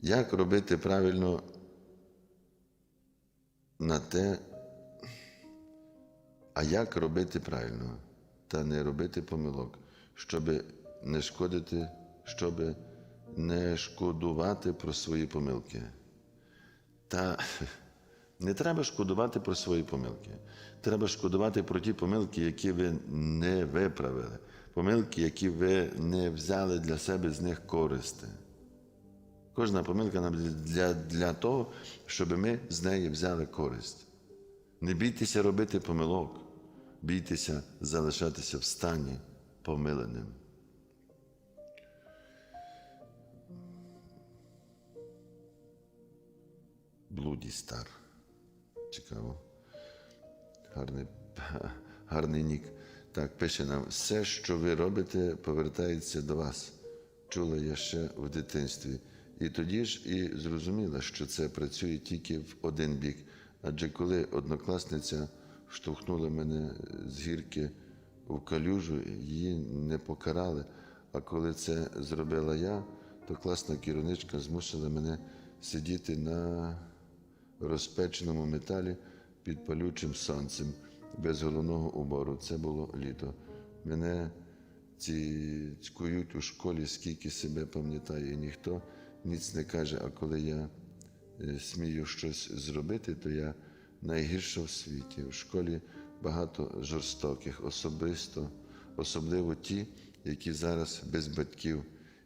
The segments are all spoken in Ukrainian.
Як робити правильно на те, а як робити правильно та не робити помилок, щоб не шкодити, щоб не шкодувати про свої помилки. Та не треба шкодувати про свої помилки. Треба шкодувати про ті помилки, які ви не виправили, помилки, які ви не взяли для себе з них користи. Кожна помилка нам для, для того, щоб ми з неї взяли користь. Не бійтеся робити помилок, бійтеся залишатися в стані помиленим. Блуді стар. Цікаво. Гарний, гарний нік. Так, пише нам, все, що ви робите, повертається до вас. Чула я ще в дитинстві. І тоді ж і зрозуміла, що це працює тільки в один бік. Адже коли однокласниця штовхнула мене з гірки в калюжу, її не покарали. А коли це зробила я, то класна керівничка змусила мене сидіти на розпеченому металі під палючим сонцем, без головного убору. Це було літо. Мене ці цькують у школі, скільки себе пам'ятаю, і ніхто ніц не каже. А коли я е, смію щось зробити, то я найгірша в світі. У школі багато жорстоких, особисто, особливо ті, які зараз без батьків,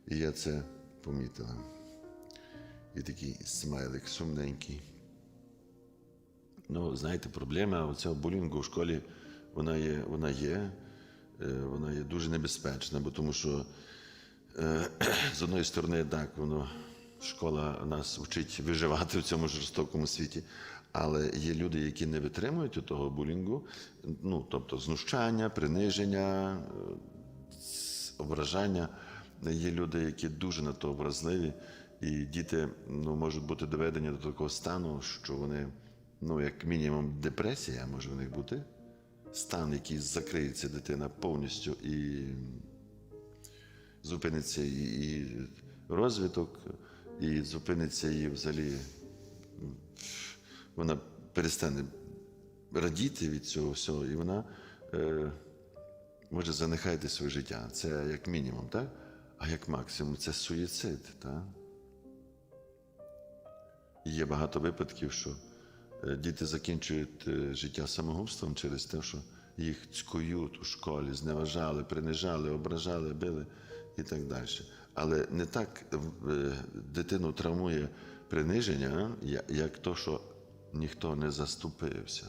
і я це помітила. І такий смайлик сумненький. Ну, знаєте, проблема оцього булінгу в школі вона є, вона є, е, вона є дуже небезпечна, бо тому що з одної сторони, так, воно школа нас вчить виживати в цьому жорстокому світі, але є люди, які не витримують того булінгу, ну, тобто знущання, приниження, е, ображання. Є люди, які дуже на то вразливі, і діти ну, можуть бути доведені до такого стану, що вони, ну, як мінімум, депресія може в них бути, стан, який закриється дитина повністю і зупиниться і, розвиток, і зупиниться її взагалі. Вона перестане радіти від цього всього, і вона е, може занехати своє життя. Це як мінімум, так? А як максимум це суїцид. Так? Є багато випадків, що е, діти закінчують е, життя самогубством через те, що їх цькують у школі, зневажали, принижали, ображали, били і так далі. Але не так е, дитину травмує приниження, як то, що ніхто не заступився.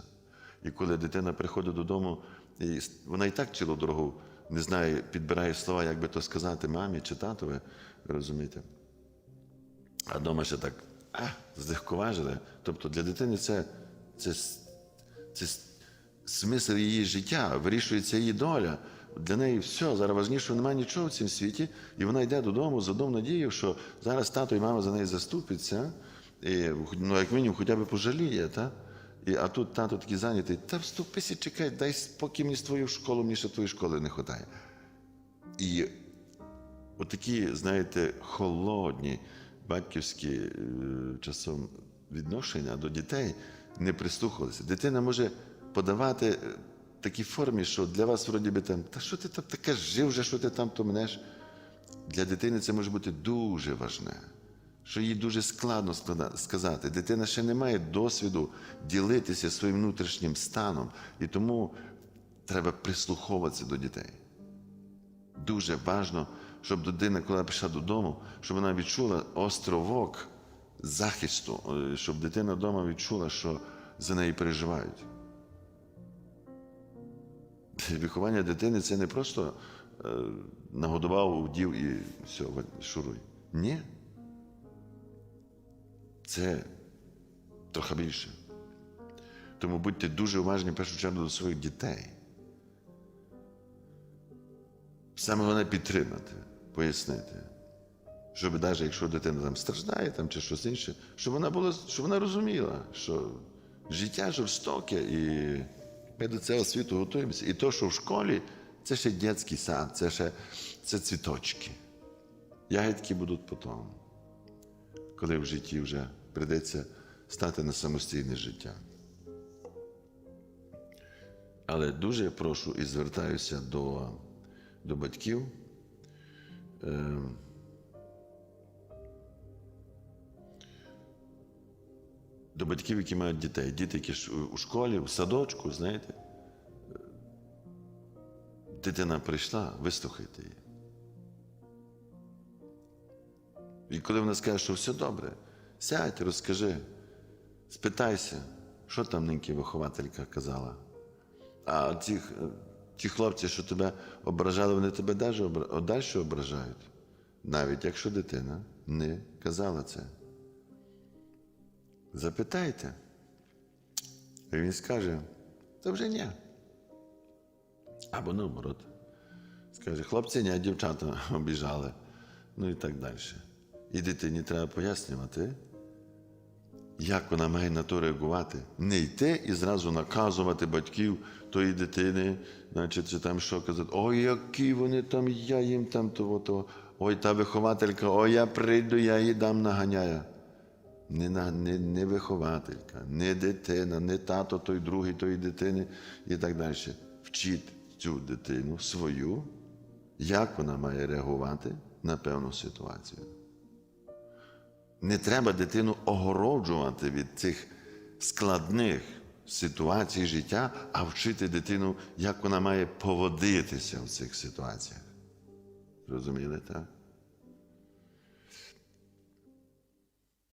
І коли дитина приходить додому, і вона і так цілу дорогу не знає, підбирає слова, як би то сказати мамі чи татові, розумієте? А вдома ще так а, злегковажили. Тобто для дитини це, це, с- це смисл її життя, вирішується її доля. Для неї все, зараз важніше немає нічого в цьому світі, і вона йде додому з одною надією, що зараз тато і мама за неї заступиться, і, ну, як мінімум, хоча б пожаліє. Та? І, а тут тато такий зайнятий, та вступися, чекай, дай спокій мені твою школу, мені ще твоєї школи не вистачає. І отакі, знаєте, холодні батьківські е, часом відношення до дітей не прислухалися. Дитина може подавати е, такій формі, що для вас вроді би там, та що ти там таке жив, вже, що ти там то мнеш. Для дитини це може бути дуже важне, що їй дуже складно сказати. Дитина ще не має досвіду ділитися своїм внутрішнім станом, і тому треба прислуховуватися до дітей. Дуже важливо, щоб дитина, коли прийшла додому, щоб вона відчула островок захисту, е, щоб дитина вдома відчула, що за неї переживають. Виховання дитини це не просто е, нагодував, вдів і все, шуруй. Ні. Це трохи більше. Тому будьте дуже уважні в першу чергу до своїх дітей. Саме головне підтримати, пояснити. Щоб навіть якщо дитина там страждає там, чи щось інше, щоб вона була, щоб вона розуміла, що життя жорстоке, і ми до цього світу готуємося. І то, що в школі, це ще дитячий сад, це ще це цвіточки. Ягідки будуть потім. коли в житті вже прийдеться стати на самостійне життя. Але дуже прошу і звертаюся до, до батьків. Е, до батьків, які мають дітей. Діти, які ж у- школі, в садочку, знаєте. Дитина прийшла, вислухайте її. І коли вона скаже, що все добре, сядь, розкажи, спитайся, що там ниньки вихователька казала. А ті, ті хлопці, що тебе ображали, вони тебе далі ображають. Навіть якщо дитина не казала це. Запитайте. І він скаже, це вже ні. Або наоборот. Скаже, хлопці, ні, дівчата обіжали. Ну і так далі. І дитині треба пояснювати, як вона має на то реагувати. Не йти і зразу наказувати батьків тої дитини, значить, чи там що казати, ой, які вони там, я їм там того, того. Ой, та вихователька, ой, я прийду, я їй дам наганяю. Не, не, не вихователька, не дитина, не тато той другий тої дитини і так далі. Вчіть цю дитину свою, як вона має реагувати на певну ситуацію. Не треба дитину огороджувати від цих складних ситуацій життя, а вчити дитину, як вона має поводитися в цих ситуаціях. Розуміли, так?